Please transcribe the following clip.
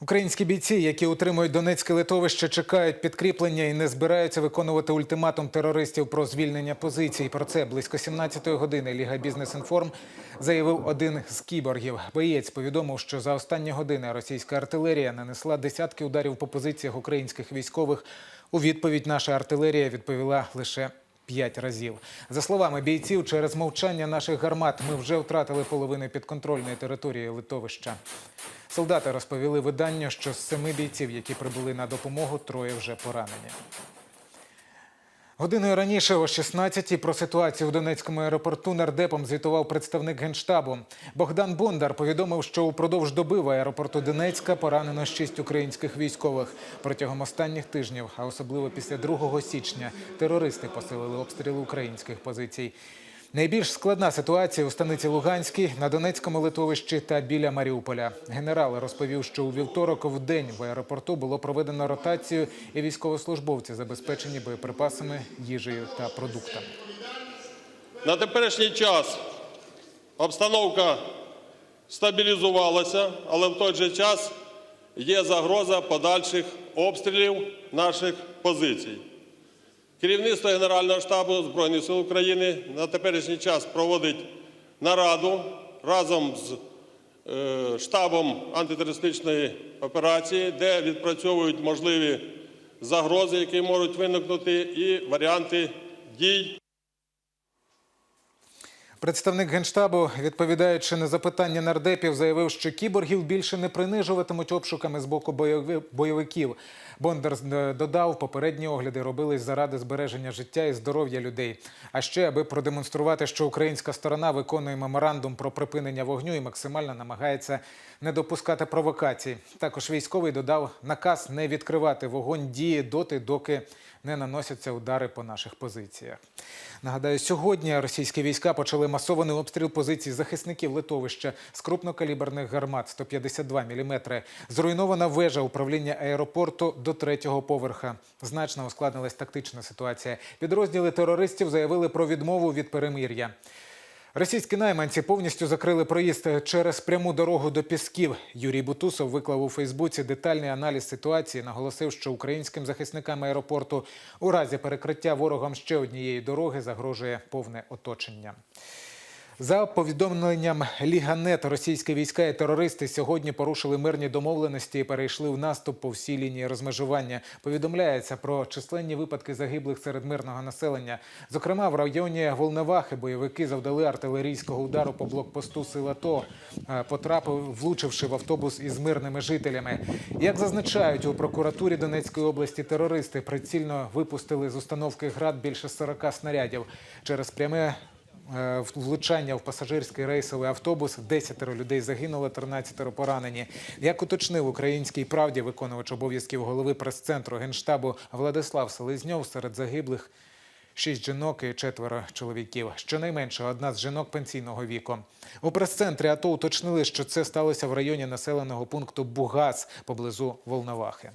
Українські бійці, які утримують Донецьке литовище, чекають підкріплення і не збираються виконувати ультиматум терористів про звільнення позицій. Про це близько 17-ї години Ліга Бізнес Інформ заявив один з кіборгів. Боєць повідомив, що за останні години російська артилерія нанесла десятки ударів по позиціях українських військових. У відповідь наша артилерія відповіла лише п'ять разів. За словами бійців, через мовчання наших гармат ми вже втратили половину підконтрольної території литовища. Солдати розповіли виданню, що з семи бійців, які прибули на допомогу, троє вже поранені. Годиною раніше, о 16-й, про ситуацію в Донецькому аеропорту нардепом звітував представник генштабу. Богдан Бондар повідомив, що упродовж доби в аеропорту Донецька поранено шість українських військових. Протягом останніх тижнів, а особливо після 2 січня, терористи посилили обстріли українських позицій. Найбільш складна ситуація у станиці Луганській, на Донецькому литовищі та біля Маріуполя. Генерал розповів, що у вівторок в день в аеропорту було проведено ротацію, і військовослужбовці забезпечені боєприпасами, їжею та продуктами. На теперішній час обстановка стабілізувалася, але в той же час є загроза подальших обстрілів наших позицій. Керівництво Генерального штабу Збройних сил України на теперішній час проводить нараду разом з е, штабом антитерористичної операції, де відпрацьовують можливі загрози, які можуть виникнути, і варіанти дій. Представник генштабу, відповідаючи на запитання нардепів, заявив, що кіборгів більше не принижуватимуть обшуками з боку бойови- бойовиків. Бондар е, додав, попередні огляди робились заради збереження життя і здоров'я людей. А ще аби продемонструвати, що українська сторона виконує меморандум про припинення вогню і максимально намагається не допускати провокацій. Також військовий додав наказ не відкривати вогонь дії доти, доки не наносяться удари по наших позиціях. Нагадаю, сьогодні російські війська почали масований обстріл позицій захисників литовища з крупнокаліберних гармат 152 мм. Зруйнована вежа управління аеропорту до третього поверха. Значно ускладнилась тактична ситуація. Підрозділи терористів заявили про відмову від перемир'я. Російські найманці повністю закрили проїзд через пряму дорогу до Пісків. Юрій Бутусов виклав у Фейсбуці детальний аналіз ситуації. Наголосив, що українським захисникам аеропорту у разі перекриття ворогом ще однієї дороги загрожує повне оточення. За повідомленням Ліганет, російські війська і терористи сьогодні порушили мирні домовленості і перейшли в наступ по всій лінії розмежування. Повідомляється про численні випадки загиблих серед мирного населення. Зокрема, в районі Волновахи бойовики завдали артилерійського удару по блокпосту сил АТО, е, потрапив, влучивши в автобус із мирними жителями. Як зазначають у прокуратурі Донецької області, терористи прицільно випустили з установки град більше 40 снарядів через пряме влучання в пасажирський рейсовий автобус. 10 людей загинуло, 13 поранені. Як уточнив українській правді виконувач обов'язків голови прес-центру генштабу Владислав Селезньов, серед загиблих шість жінок і четверо чоловіків. Щонайменше одна з жінок пенсійного віку. У прес-центрі АТО уточнили, що це сталося в районі населеного пункту Бугас поблизу Волновахи.